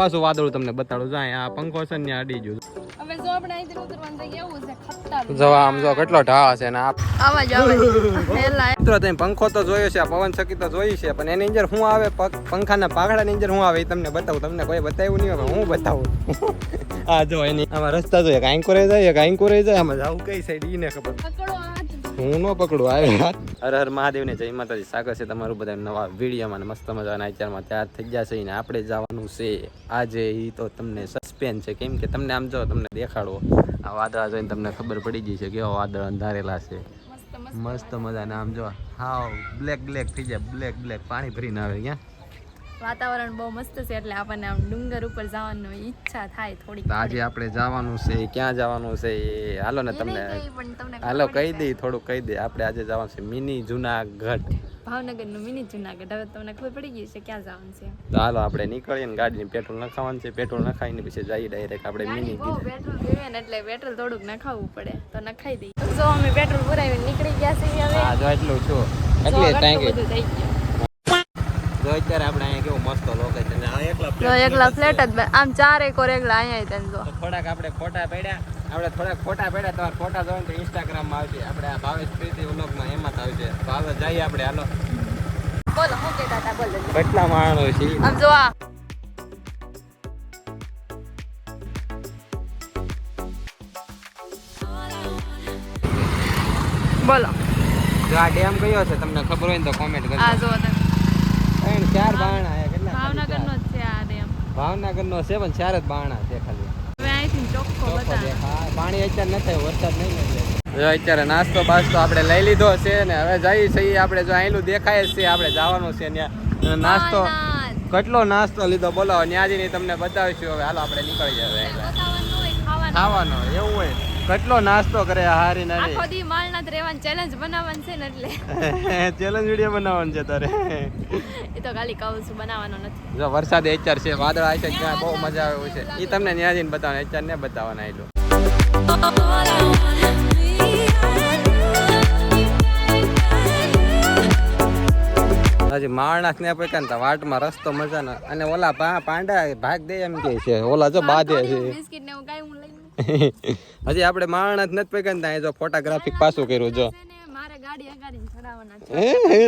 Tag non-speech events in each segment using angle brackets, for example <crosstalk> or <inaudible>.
પાછું વાદળું તમને બતાડું. જાય આ પંખો છે ને અડી ગયું હવે જો આપણે અહીંથી ઉતરવાનું તો કેવું છે? ખતરનાક. જો આમ જો કેટલો ઢાળ છે ને આવા જ આવે. પહેલા મિત્રો તમે પંખો તો જોયો છે આ પવન સકી તો જોઈ છે પણ એની અંદર શું આવે? પગ- પંખાના પાઘડાની અંદર શું આવે એ તમને બતાવું. તમને કોઈ બતાવ્યું નહીં હું બતાવું. આ જો એની આમાં રસ્તા જોઈએ કાંઈ આંકો જાય કાંઈ આંકો જાય આમાં જાવું કઈ સાઈડ ઈને ખબર. હું ન પકડું આવે હર હર મહાદેવ ને જય માતાજી. સાગર છે તમારું બધા નવા વિડીયોમાં. મસ્ત મજાના. આચારમાં તૈયાર થઈ ગયા છે ને આપણે જવાનું છે. આજે એ તો તમને સસ્પેન્સ છે. કેમ કે તમને આમ જો તમને દેખાડો. આ વાદળા જોઈને તમને ખબર પડી ગઈ છે કેવા વાદળ અંધારેલા છે. મસ્ત મજાના. આમ જો હાવ બ્લેક બ્લેક થઈ જાય. બ્લેક બ્લેક પાણી ભરીને આવે ક્યાં વાતાવરણ બહુ મસ્ત છે એટલે આપણને આમ ડુંગર ઉપર જવાની ઈચ્છા થાય થોડી આજે આપણે જવાનું છે ક્યાં જવાનું છે એ હાલો ને તમને હાલો કહી દઈ થોડુંક કહી દે આપણે આજે જવાનું છે મિની જુનાગઢ. ભાવનગરનું મિની જુનાગઢ હવે તમને ખબર પડી ગઈ છે ક્યાં જવાનું છે. તો હાલો આપણે નીકળીએ ને ગાડીની પેટ્રોલ નખાવાનું છે પેટ્રોલ નખાઈને પછી જઈએ ડાયરેક્ટ આપણે મિની પેટ્રોલ પીવે ને એટલે પેટ્રોલ થોડુંક નખાવવું પડે તો નખાઈ દઈ. જો અમે પેટ્રોલ ભરાવીને નીકળી ગયા છીએ હવે. હા જો એટલું છું. એટલે ટાંકી. થઈ ગયું. જો અત્યારે આપણે અહીંયા કેવું મસ્ત લોકેશન આ એકલા એકલા ફ્લેટ જ આમ ચાર એક ઓર એકલા અહીંયા તને જો. થોડાક આપણે ફોટા પડ્યા. આપણે થોડાક ફોટા પડ્યા. તમારા ફોટા જોઈને તો ઇન્સ્ટાગ્રામમાં આવશે આપણે આ ભાવેશ પ્રીતિ વ્લોગમાં એમાં જ આવશે તો જઈએ આપણે. હાલો. બોલો હું કહેતા હતા બોલો. કેટલા માણસો છે? આમ જો આ. બોલો. જો આ ડેમ કયો છે? તમને ખબર હોય ને તો કોમેન્ટ કરજો. આ જો તમે ત્રણ ચાર બારણા છે કેટલા ભાવનગર નો જ છે આ ડેમ ભાવનગર નો છે પણ ચાર જ બાણા છે ખાલી. પાણી અત્યારે નથી થયું વરસાદ નહીં એટલે જો અત્યારે નાસ્તો બાસ્તો આપણે લઈ લીધો છે ને હવે જઈએ છીએ આપણે જો અહીંલું દેખાય જ છે આપણે જવાનું છે ત્યાં. નાસ્તો કેટલો નાસ્તો લીધો બોલો ત્યાં જઈને તમને બતાવીશું. હવે હાલો આપણે નીકળી જાય ખાવાનું. ખાવાનો એવું હોય. કેટલો નાસ્તો કરે હારી નારી આખો દી માલના જ રહેવાનું ચેલેન્જ બનાવવાનું છે ને એટલે. <laughs> ચેલેન્જ વિડિયો બનાવવાનું છે તારે. <laughs> એ તો ખાલી કહું છું બનાવવાનો નથી. જો વરસાદ એચાર છે વાદળ આવે છે ત્યાં બહુ મજા આવે એવું છે. એ તમને ન્યા જઈને બતાવવાનું અત્યારે ને બતાવવાના એટલું હજી માણસ ને પૈકા ને વાટમાં રસ્તો મજાનો. અને ઓલા પાંડા ભાગ દે એમ કે છે. ઓલા જો બાધે છે. બિસ્કિટ ને હું કાંઈ હું લઈને હજી આપણે માણસ નથી પૈકા ને ત્યાં જો ફોટોગ્રાફિક પાછું કર્યું જો.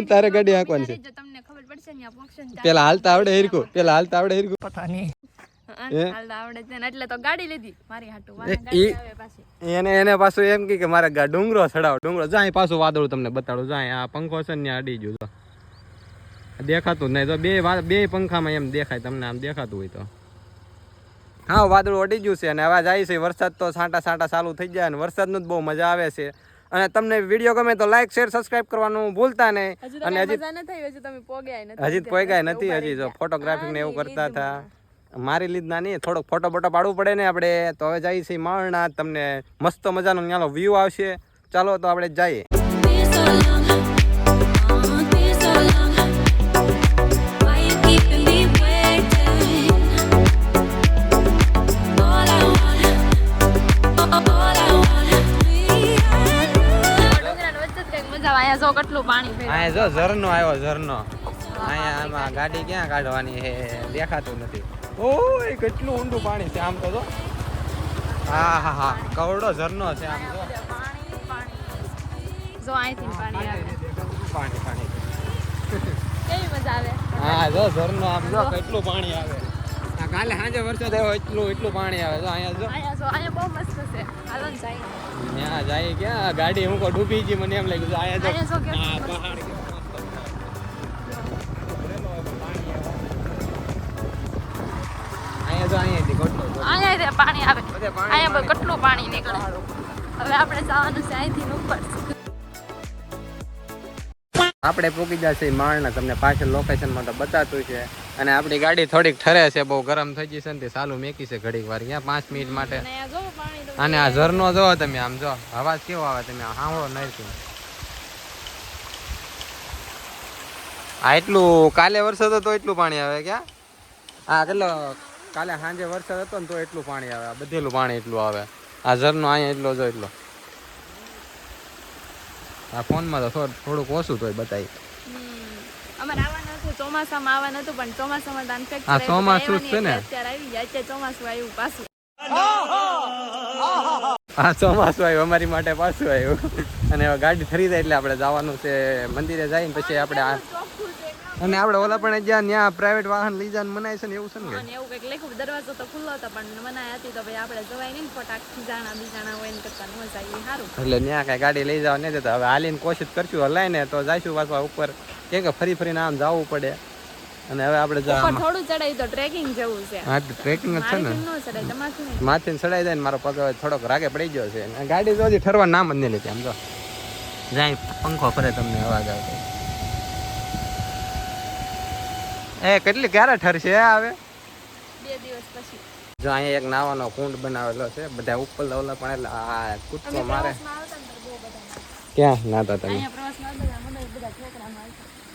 તારે ગાડી હાંકવાની છે. જો તમને ખબર પડશે ને આ function પેલા હાલતા આવડે હિરકું પેલા હાલતા આવડે હિરકું પતા હા, હાલતા આવડે છે ને એટલે તો ગાડી લીધી. મારી હાટુ એ- વાના ગાડી ઈ- આવે પાછી. એને એને પાછું એમ કે કે મારે ડુંગરો ચડાવો ડુંગરો. જાય પાછું વાદળું તમને બતાડું. જાય આ પંખો છે ને અડી ગયું જો. દેખાતું જ નહીં. તો બે વા- બે પંખામાં એમ દેખાય તમને આમ દેખાતું હોય તો. હા વાદળું ઓડી ગયું છે અને હવે જાય છે. વરસાદ તો છાંટા છાંટા ચાલુ થઈ જાય અને વરસાદનું જ બહુ મજા આવે છે. અને તમને વીડિયો ગમે તો લાઈક શેર સબસ્ક્રાઇબ કરવાનું ભૂલતા નહીં. અને હજી હજુ પોગ્યા નથી. હજી કોઈ કાંઈ નથી હજી જો ફોટોગ્રાફી ને એવું કરતા હતા. મારી લીધના નહીં થોડોક ફોટો બોટો પાડવું પડે ને આપણે. તો હવે જઈએ છીએ માળના તમને મસ્ત મજાનો ત્યાંનો વ્યૂ આવશે. ચાલો તો આપણે જઈએ. જો કેટલું પાણી. અહીંયા જો ઝરનો આવ્યો ઝરનો. અહીંયા આમાં ગાડી ક્યાં કાઢવાની છે દેખાતું નથી. ઓય કેટલું ઊંડું પાણી છે આમ તો જો. હા હા હા. કવડો ઝરનો છે આમ જો. પાણી પાણી જો અહીંથી પાણી આવે પાણી પાણી. કેવી મજા આવે? હા જો ઝરનો આમ જો કેટલું પાણી આવે. આ કાલે સાંજે વરસાદ આવ્યો એટલું એટલું પાણી આવે જો અહીંયા જો. અહીંયા જો અહીંયા બહુ મસ્ત છે. હાલો ને જાય ત્યાં જાય ક્યાં? ગાડી હું કો ડૂબી ગઈ મને એમ લાગ્યું અહીંયા જો. હા પહાડ અહીંયા કેટલું પાણી આવે. અહીંયા કેટલું પાણી નીકળે. હવે આપણે જવાનું છે અહીંથી ઉપર. આપણે પૂકી જશે માળના તમને પાછળ લોકેશનમાં તો બતાતું છે. અને આપણી ગાડી થોડીક ઠરે છે બહુ ગરમ થઈ ગઈ છે ને તે સાલું મેકી છે ઘડીક વાર. ક્યાં પાંચ મિનિટ માટે. અને અહીંયા આ ઝરનો જો તમે આમ જો અવાજ કેવો આવે તમે સાંભળો નહીં આ એટલું કાલે વરસાદ હતો એટલું પાણી આવે ક્યાં? હા કેટલો કાલે સાંજે વરસાદ હતો ને તો એટલું પાણી આવે આ બધેલું પાણી એટલું આવે. આ ઝરનો અહીંયા એટલો જો એટલો. આ ફોનમાં તો થોડું થોડુંક ઓછું તોય બતાવી ચોમાસામાં આવવાનું હતું પણ ચોમાસામાં દાન ફેક્ટ આ ચોમાસું છે ને? અત્યારે આવી ગયા અત્યારે ચોમાસું આવ્યું પાછું ચોમાસું આવ્યું અમારી માટે પાછું આવ્યું અને ગાડી ફરી જાય એટલે આપણે જવાનું છે મંદિરે જઈને પછી આપણે આ ચોખ્ખું છે એકદમ. અને આપણે ઓલા પણ જ્યાં ત્યાં પ્રાઇવેટ વાહન લઈ જાય મનાય છે ને એવું છે ને એવું કંઈક લખ્યું દરવાજો તો ખુલ્લો હતો પણ મનાય હતી તો ભાઈ આપણે જવાય નહીં ફટાક ખીજાણા બીજાણા હોય ને કરતા ન જાય સારું. એટલે ત્યાં કઈ ગાડી લઈ જવા નહીં જતા. હવે હાલીને કોશિશ કરશું હલાય ને તો જઈશું પાછા ઉપર. કેમ કે ફરી ફરીને આમ જવું પડે. અને હવે આપણે થોડું ચડાય તો ટ્રેકિંગ જેવું છે. હા ટ્રેકિંગ જ છે ને. માથે ચડાઈ જાય ને મારો પગ હવે થોડોક રાગે પડી ગયો છે. ગાડી તો હજી ઠરવા નામ જ નહીં લેતી આમ તો જાય પંખો ફરે તમને અવાજ આવતો. એ કેટલી ક્યારે ઠરશે આવે? બે દિવસ પછી. જો અહીંયા એક નાવાનો કુંડ બનાવેલો છે બધા ઉપર લવલા પણ એટલે આ કૂદકો મારે. ક્યાં? નાતા તમે.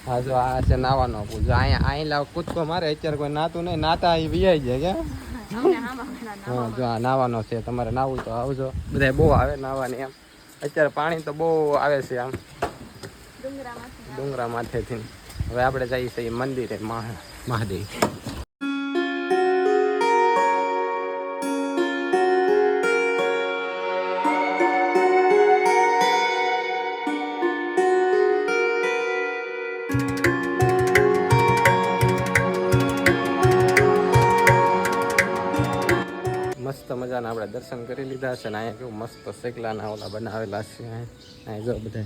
હા જો આ છે નાવાનો કુંડ. જો અહીંયા અહીં લાવ કૂદકો મારે અત્યારે કોઈ નાતું નહીં નાતા અહીં વિયાઈ જાય કે. હા જો આ નાવાનો છે તમારે નાવું તો આવજો. બધા બહુ આવે નાવાની એમ. અત્યારે પાણી તો બહુ આવે છે આમ. ડુંગરા માથેથી હવે આપણે જઈએ છીએ મંદિરે મહાદેવ. મસ્ત મજાના આપણે દર્શન કરી લીધા છે ને અહીંયા કેવું મસ્ત શેકલાના ઓલા બનાવેલા છે. અહીંયા જો બધા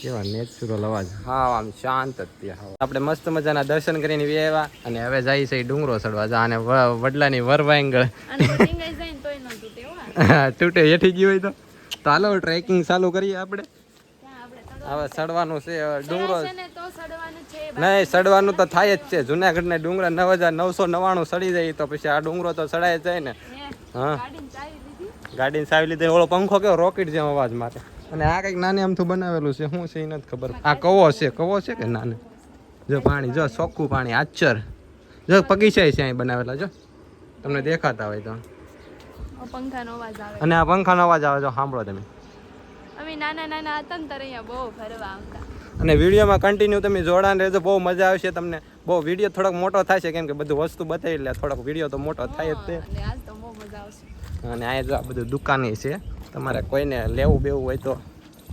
કેવા નેચરલ અવાજ. હા આમ શાંત જ ત્યાં. આપણે મસ્ત મજાના દર્શન કરીને આવ્યા અને હવે જાય છે ડુંગરો ચડવા. જા અને વડલાની વરવાંગળ અને તો ટીંગાઈ જાય ને તોય ન તૂટે હો. હેઠી ગયું હોય તો. તો હાલો ટ્રેકિંગ ચાલુ કરીએ આપણે. હવે ચડવાનું છે હવે ડુંગરો છે ને તો સડવાનું છે નહીં ચડવાનું તો થાય જ છે. જુનાગઢને ડુંગરા નવ હજાર નવસો નવાણું ચડી જાય તો પછી આ ડુંગરો તો ચડાય જાય ને. હે. ગાડીને ચાવી દીધી ગાડીને સાવી લીધે. ઓળો પંખો કેવો રોકેટ જેવો અવાજ મારે. અને આ કંઈક નાની આમથું બનાવેલું છે શું છે એ નથી ખબર. આ કવો છે કવો છે કે નાને? જો પાણી જો ચોખ્ખું પાણી આચર. જો બગીચા છે અહીં બનાવેલા જો. તમને દેખાતા હોય તો. અને આ પંખાનો અવાજ આવે જો સાંભળો તમે. અમે નાના નાના હતા ને ત્યારે બહુ ફરવા આવતા. અને વિડીયોમાં કન્ટિન્યુ તમે જોડાણ રહેજો બહુ મજા આવશે તમને. બહુ વીડિયો થોડોક મોટો થાય છે કેમ કે બધું વસ્તુ બતાવી લે થોડોક વીડિયો તો મોટો થાય જ તે. અને આ બધું દુકાની છે. તમારે કોઈને લેવું બેવું હોય તો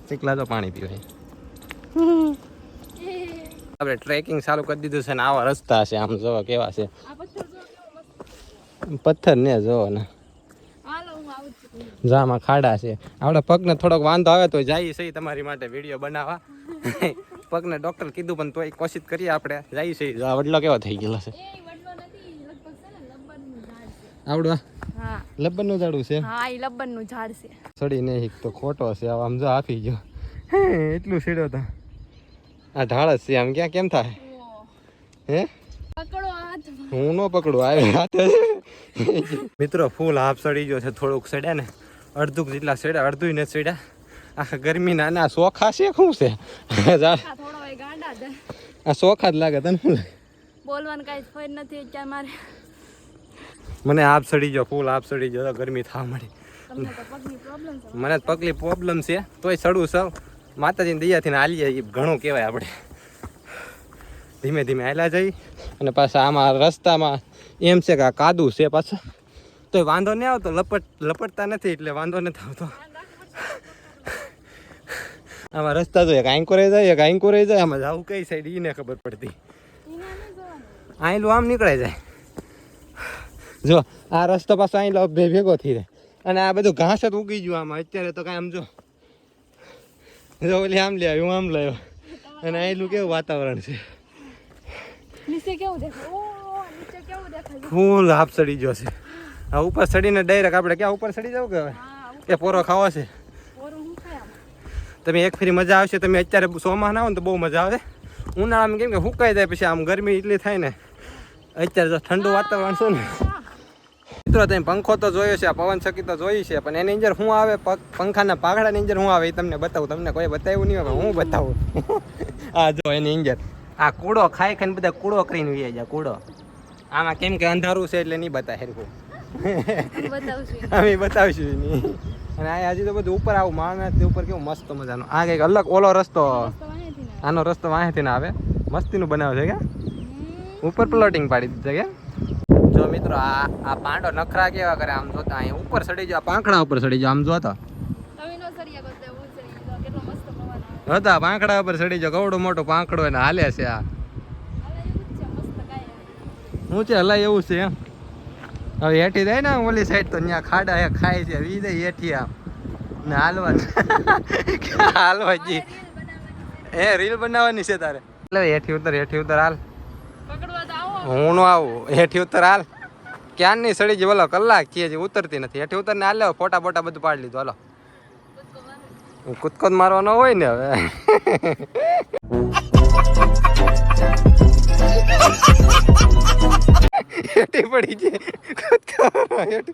ચીકલા તો પાણી પીવાય <laughs> આપણે ટ્રેકિંગ ચાલુ કરી દીધું છે ને આવા રસ્તા છે આમ જોવો કેવા છે. પથ્થર ને જોવો ને. જામાં ખાડા છે. આપણે પગને થોડોક વાંધો આવે તો જઈએ સહી તમારી માટે વીડિયો બનાવવા. <laughs> પગને ડૉક્ટર કીધું પણ તોય કોશિશ કરીએ આપણે. જઈએ સહી વડલો કેવો થઈ ગયેલો છે? એ છે ને ઝાડ છે? હા હા એ લબ્બરનું ઝાડ છે. સડી નહીં તો ખોટો છે આમ જો આપી ગયો. હે, એટલું સીડ્યો તા. આ ઢાળસ છે આમ ક્યાં કેમ થાય? હે? પકડો હાથ. હું નો પકડું આવે હાથે મિત્રો ફૂલ હાફ સડી ગયો છે થોડુંક સડ્યા ને અડધું જેટલા સડ્યા અડધું નથી સડ્યા. આખા ગરમીના ના સોખા છે શું છે? આ સોખા જ લાગે તને બોલવાનું કાંઈ ફર નથી અત્યારે મારે. મને આપ સડી ગયો ફૂલ આપ સડી ગયો. ગરમી થવા મળી તો મને તો પગલી પ્રોબ્લેમ છે. તોય સડું સૌ માતાજીની દયાથી ને હાલીએ એ ઘણું કહેવાય આપણે. ધીમે ધીમે હાલ્યા જઈ. અને પાછા આમાં રસ્તામાં એમ છે કે આ કાદુ છે પાછા. તોય વાંધો નહીં આવતો. લપટ લપટતા નથી એટલે વાંધો નથી આવતો. આમાં રસ્તા જોઈએ એક આંકો રહી જાય એક આંકો રહી જાય. આમાં જવું કઈ સાઈડ એને ખબર પડતી. આઈલું આયલું આમ નીકળાઈ જાય. જો આ રસ્તો પાછો અહીં બે ભેગો થઈ રહે અને આ બધું ઘાસ જ ઉગી ગયું આમાં. અત્યારે તો કાંઈ આમ જો જો ઓલી આમ લે આવ્યું આમ લાવ્યો અને અહીંનું કેવું વાતાવરણ છે. નીચે કેવું દેખાય? ફૂલ હાફ સડી ગયો છે. આ ઉપર સડીને ડાયરેક્ટ આપણે ક્યાં ઉપર સડી જવું કે હવે? કે એ પોરો ખાવો છે? હું? તમે એક ફેરી મજા આવશે તમે અત્યારે સોમાં આવો ને તો બહુ મજા આવે. ઉનાળામાં કેમ કે હુકાઈ જાય પછી આમ ગરમી એટલી થાય ને. અત્યારે તો ઠંડુ વાતાવરણ છે ને. મિત્રો તમે પંખો તો જોયો છે આ પવન શકી તો જોઈ છે પણ એની અંદર શું આવે પંખાના પાઘડાની અંદર શું આવે એ તમને બતાવું. તમને કોઈ બતાવ્યું નહીં હોય હું બતાવું. <laughs> આ જો એની અંદર. આ કૂડો ખાઈ ખાઈને બધા કૂડો કરીને વીએ જાય કૂડો. આમાં કેમ કે અંધારું છે એટલે નહીં બતાવે હેરકું અમે બતાવશું. <laughs> નહીં. અને આ હજી તો બધું ઉપર આવું માણસ ઉપર કેવું મસ્ત મજાનું. આ કંઈક અલગ ઓલો રસ્તો. આનો રસ્તો વાંહેથી ના આવે. મસ્તીનું બનાવે છે કે? ઉપર પ્લોટિંગ પાડી દીધું કે? જો મિત્રો આ આ પાંડો નખરા કેવા કરે આમ જોતા અહીંયા ઉપર ચડી જાવ પાંખડા ઉપર ચડી જાવ આમ જોતા. હતા પાંખડા ઉપર ચડી જાવ કવડો મોટો પાંખડો એને હાલે છે આ. હું છે હલાય એવું છે એમ. હવે હેઠી જાય ને ઓલી સાઈડ તો ત્યાં ખાડા હે ખાય છે વી દે હેઠી આમ. ને હાલવા <laughs> હાલવા જી. એ રીલ બનાવવાની છે તારે. એટલે હેઠી ઉતર હેઠી ઉતર હાલ. હું નો આવું. હેઠી ઉતર હાલ. ક્યાં ની સડી જે? બોલો, કલાક છે છે, ઉતરતી નથી. હેઠી ઉતર ને હાલ ફોટા બોટા બધું પાડી લીધું. હાલો. કૂદકો જ મારવાનો હોય ને હવે. હેઠી પડી છે જો.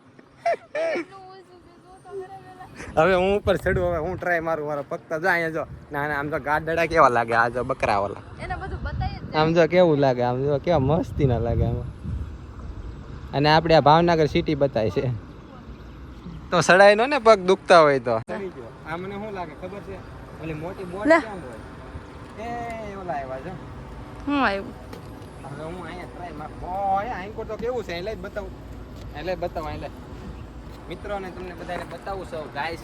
હવે હું ઉપર ચડું, હવે હું ટ્રાય મારું, મારો ફક્ત જો અહીંયા જો. ના આમ તો ગાડડા કેવા લાગે આ જો બકરા વાળા એને બધું જ આમ જો કેવું લાગે આમ જો કેવા મસ્તી ના લાગે આમાં. અને આપણે આ ભાવનગર સિટી બતાય છે. તો સડાઈ નો ને પગ દુખતા હોય તો. આ મને શું લાગે ખબર છે? ઓલી મોટી બોટ કેમ હોય? એ ઓલા આવ્યા છે. હું આવ્યું? હવે હું અહીંયા ટ્રાય માર ઓય અહીં તો કેવું છે? એટલે જ બતાવું. એટલે બતાવું એટલે મિત્રોને તમને બધાને બતાવું છું ગાઈસ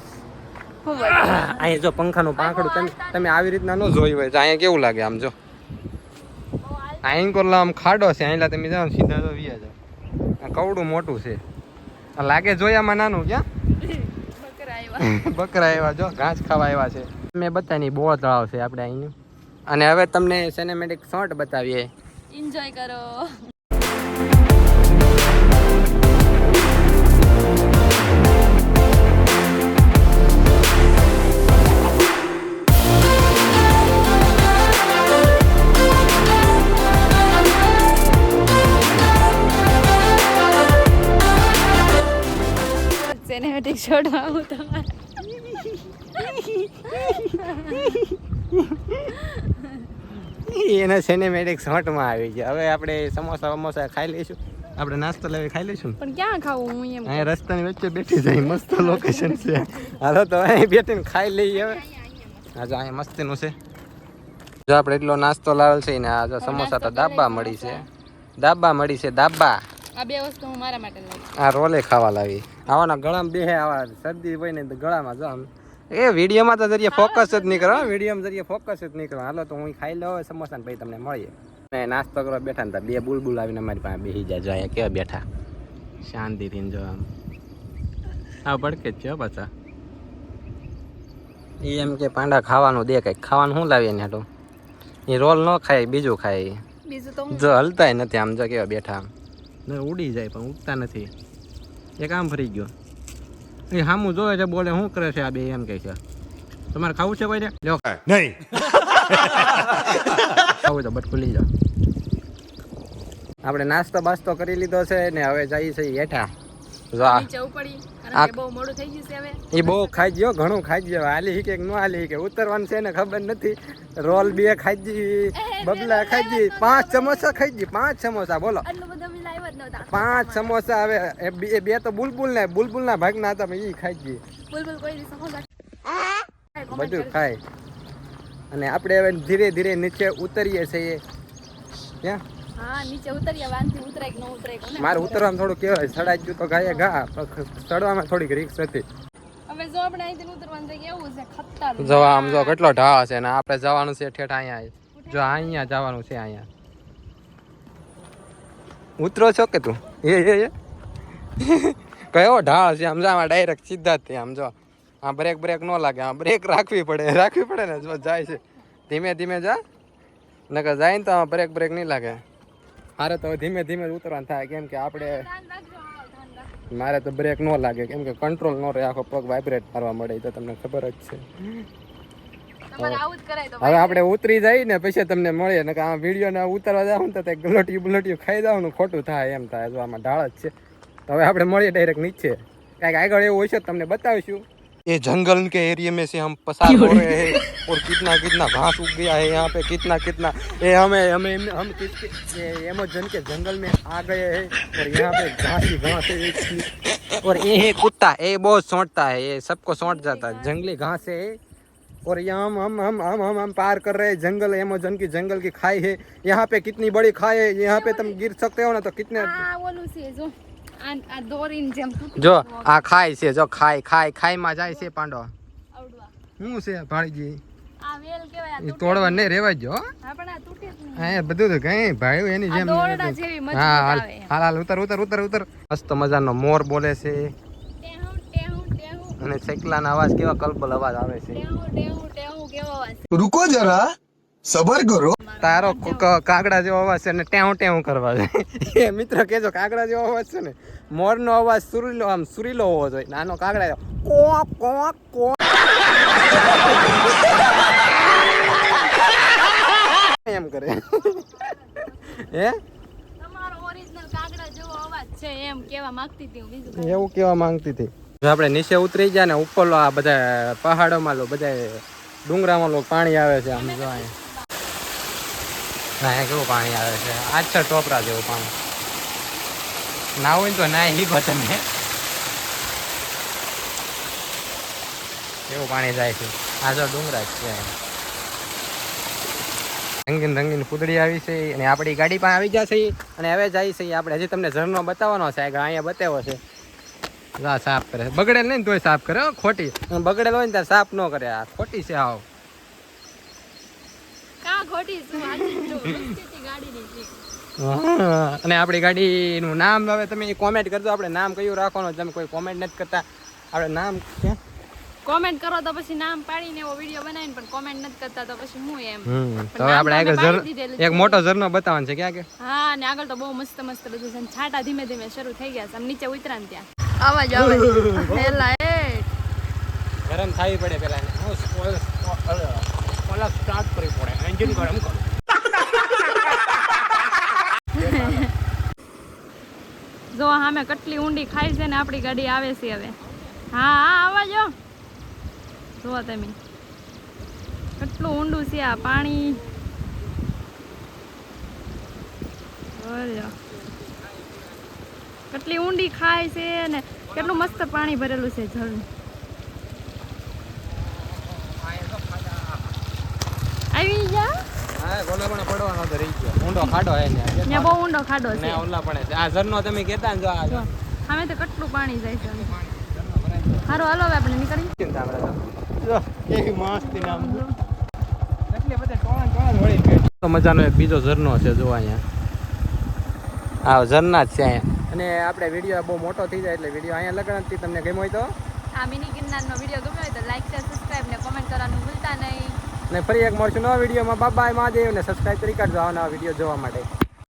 <coughs> અહીંયા જો પંખાનું પાંખડું તમે તમે આવી રીતના ન જોયું હોય તો અહીંયા કેવું લાગે આમ જો? અહીં કોરલા આમ ખાડો છે અહીંલા તમે જાઓ સીધા તો વ્યા જાઓ. આ કવડું મોટું છે. આ લાગે જોયામાં નાનું ક્યાં? બકરા આવ્યા એવા <laughs> જો ઘાસ ખાવા આવ્યા છે. મેં બતાવી બહુ તળાવ છે આપણે અહીંનું અને હવે તમને સિનેમેટિક શોર્ટ બતાવીએ. એન્જોય કરો. શોટ આવું તમારે. એના સિનેમેટિક શોટમાં આવી ગયા. હવે આપણે સમોસા વમોસા ખાઈ લઈશું. આપણે નાસ્તો લેવી ખાઈ લઈશું પણ ક્યાં ખાવું હું એમ? અહીંયા રસ્તાની વચ્ચે બેઠી જાય. મસ્ત લોકેશન છે. હાલો તો અહીં બેઠીને ખાઈ લઈએ હવે. આજે અહીંયા મસ્તીનું છે. જો આપણે એટલો નાસ્તો લાવેલ છે ને આજે સમોસા તો દાબા મળી છે. દાબા મળી છે દાબા આ બે વસ્તુ હું મારા માટે લાવી આ રોલે ખાવા લાવી. આવાના ગળામાં બેહે આવા શરદી હોય ને તો ગળામાં જામ એ વિડીયોમાં તો જરીએ ફોકસ જ નહીં કરો વિડીયોમાં જરીએ ફોકસ જ નહીં કરો હાલો તો હું ખાઈ લઉં સમોસા ભાઈ તમને મળીએ. ને નાસ્તો કરવા બેઠા ને તો બે બુલબુલ આવીને અમારી પાસે બેસી જાય જો અહીંયા કેવા બેઠા. શાંતિથી જો આમ. હા ભડકે જ છે પાછા. એ એમ કે પાંડા ખાવાનું દે કંઈક. ખાવાનું શું લાવીએ ને હાટું એ રોલ ન ખાય બીજું ખાય. બીજું તો જો હલતાય નથી આમ જો કેવા બેઠા આમ. ઉડી જાય પણ ઉડતા નથી. એક આમ ફરી ગયો. એ સામું જોવે છે બોલે શું કરે છે આ બે એમ કહે છે. તમારે ખાવું છે કોઈ લ્યો. નહીં. <laughs> ખાવું તો બટ ખુલી જાઓ આપણે નાસ્તો બાસ્તો કરી લીધો છે ને હવે જઈએ છીએ હેઠા. એ બહુ ખાઈ ગયો ઘણું ખાઈ ગયો હાલી કે ન હાલી કે ઉતરવાનું છે ને ખબર નથી રોલ બે ખાઈ ગઈ બબલા ખાઈ ગઈ પાંચ સમોસા ખાઈ ગઈ પાંચ સમોસા બોલો પાંચ સમોસા હવે એ બે- તો બુલબુલ ને બુલબુલ ના ભાગના હતા એ ખાઈ ગઈ બધું ખાય અને આપણે હવે ધીરે ધીરે નીચે ઉતરીએ છીએ ક્યાં હા નીચે ઉતર્યા વાનથી ઉતરાય કે ન ઉતરાય મારે. ઉતરવામાં થોડું કેવાય સડાઈ ગયું તો ગાય ગા ચડવામાં થોડીક રિક્સ હતી. હવે જો આપણે અહીંથી ઉતરવાનું છે કે છે ખતરનાક. જવા આમ જો કેટલો ઢાળ છે ને આપણે જવાનું છે ઠેઠ અહીંયા જો. અહીંયા જવાનું છે અહીંયા. ઉતરો છો કે તું? એ એ એ. <laughs> કયો ઢાળ છે? આમ જો ડાયરેક્ટ સીધા જ આમ જો. આ બ્રેક બ્રેક ન લાગે આ બ્રેક રાખવી પડે <laughs> રાખવી પડે ને જો જાય છે. ધીમે ધીમે જા. નકર જાય ને તો આમાં બ્રેક બ્રેક નહીં લાગે. મારે તો ધીમે ધીમે ઉતરવાનું થાય કેમ કે આપણે. મારે તો બ્રેક ન લાગે કેમ કે કંટ્રોલ ન રહે આખો પગ વાઇબ્રેટ મારવા મળે તો તમને ખબર જ છે. હવે આપણે ઉતરી જાય ને પછી તમને મળીએ ને આ વીડિયો ને ઉતરવા જાવ ને તો ગલોટિયું બલોટિયું ખાઈ જાવ ને ખોટું થાય એમ થાય જો આમાં ઢાળ જ છે. તો હવે આપણે મળીએ ડાયરેક્ટ નીચે. કાંઈક આગળ એવું હોય છે તમને બતાવીશું. ये जंगल के एरिया में से हम पसार हो <laughs> रहे हैं और कितना कितना घास उग गया है यहाँ पे कितना कितना। ये हमें हमें हम किसके एमोजन के जंगल में आ गए हैं और यहाँ पे घास ही घास है और ये है कुत्ता ये बहुत सौंटता है ये सबको सौंट जाता है। जंगली घास है। और यहाँ हम हम हम हम हम हम पार कर रहे हैं जंगल एमोजन की जंगल की खाई है। यहाँ पे कितनी बड़ी खाई है यहाँ पे तुम गिर सकते हो ना तो कितने જો આ ખાય છે જો ખાય ખાય ખાય ખાઈમાં જાય છે પાંડો. શું છે તૂટે તોડવા નહીં. રેવા જો હા. પણ આ તૂટે જ નહીં. હા બધું તો કઈ ભાઈ એની જેમ દોરડા જેવી મજબૂત હા હાલ હાલ હાલ ઉતર ઉતર ઉતર ઉતર. મસ્ત મજાનો મોર બોલે છે. અને ચકલાના અવાજ કેવા કલબલ અવાજ આવે છે. રૂકો ટેહું સબર કરો તારો કાગડા જેવો અવાજ છે ને ટેવ ટેવ કરવા છે એ મિત્ર કેજો કાગડા જેવો અવાજ છે ને મોરનો અવાજ સુરીલો આમ સુરીલો હોવો જોઈએ. નાનો કાગડા કોક કો કોક. એમ કરે. હે? એવું કેવા માંગતી હતી. આપણે નીચે ઉતરી ગયા ને ઉપર આ બધા પહાડોમાં લો બધા ડુંગરામાં લો પાણી આવે છે આમ જો અહીંયા. અહીંયા કેવું પાણી આવે છે? આજ છે ટોપરા જેવું પાણી. ના હોય ને તો ના લીધો તમે કેવું પાણી જાય છે? આ જો ડુંગરા જ છે. રંગીન રંગીન કુદડી આવી છે અને આપણી ગાડી પણ આવી જશે. અને હવે જાય છે, આપણે હજી તમને ઝરણો બતાવવાનો છે અહીંયા બતાવ્યો છે. જા સાફ કરે. બગડેલ નહીં ને તોય સાફ કરે ખોટી. બગડેલ હોય ને ત્યારે સાફ ન કરે. આ ખોટી છે આવ કા ખોટી શું આજે જો વૃત્તિથી ગાડીની છે હા. અને આપણી ગાડીનું નામ હવે તમે કોમેન્ટ કરજો. આપણે નામ કયું રાખવાનું તમે કોઈ કોમેન્ટ નથી કરતા. આપણે નામ ક્યાં? કોમેન્ટ કરો તો પછી નામ પાડીને એવો વીડિયો બનાવીને પણ કોમેન્ટ નથી કરતા તો પછી હું એમ? તો આપણે આગળ ઝર એક મોટો ઝરનો બતાવવાનો છે ક્યાં કે? હા અને આગળ તો બહુ મસ્ત મસ્ત બધું છે. છાટા ધીમે ધીમે શરૂ થઈ ગયા છે. નીચે ઉતરા ને ત્યાં. અવાજ આવે. <laughs> પહેલા એ ગરમ થાવી પડે પેલા ઓલા સ્ટાર્ટ કરવી પડે. એન્જિન ગરમ કરો. જો સામે કેટલી ઊંડી ખાઈ છે ને આપણી ગાડી આવે છે હવે. હા હા, આવા જો. જુઓ તમે. કેટલું ઊંડું છે આ પાણી. કેટલી ઊંડી ખાય છે ને કેટલું મસ્ત પાણી ભરેલું છે જળ આવી જા હા ગોલા પણ પડવાનો તો રહી ગયો. ઊંડો ખાડો હે ને ત્યાં બહુ ઊંડો ખાડો છે. ને ઓલા પણ આ ઝરનો તમે કહેતા ને જો આ તો કેટલું પાણી જાય છે. સારું હાલો હવે આપણે નીકળી ચિંતા આપણે. જો, કેવી મસ્તી નામ એટલે બધા ટોળાં ટોળાં વળી ગયા. તો મજાનો એક બીજો ઝરનો છે જો અહીંયા. આ ઝરના જ છે અહીંયા. અને આપણે વીડિયો બહુ મોટો થઈ જાય એટલે વીડિયો અહીંયા લગણથી તમને ગમ્યો હોય તો? આ મિની ગિરનારનો વીડિયો ગમ્યો હોય તો લાઈક શેર સબસ્ક્રાઈબ ને કોમેન્ટ કરવાનું ભૂલતા નહીં. અને ફરી એક મળશું નવા વિડીયોમાં. બાય મહાદેવ ને સબસ્ક્રાઈબ કરી કાઢજો આવા વીડિયો જોવા માટે.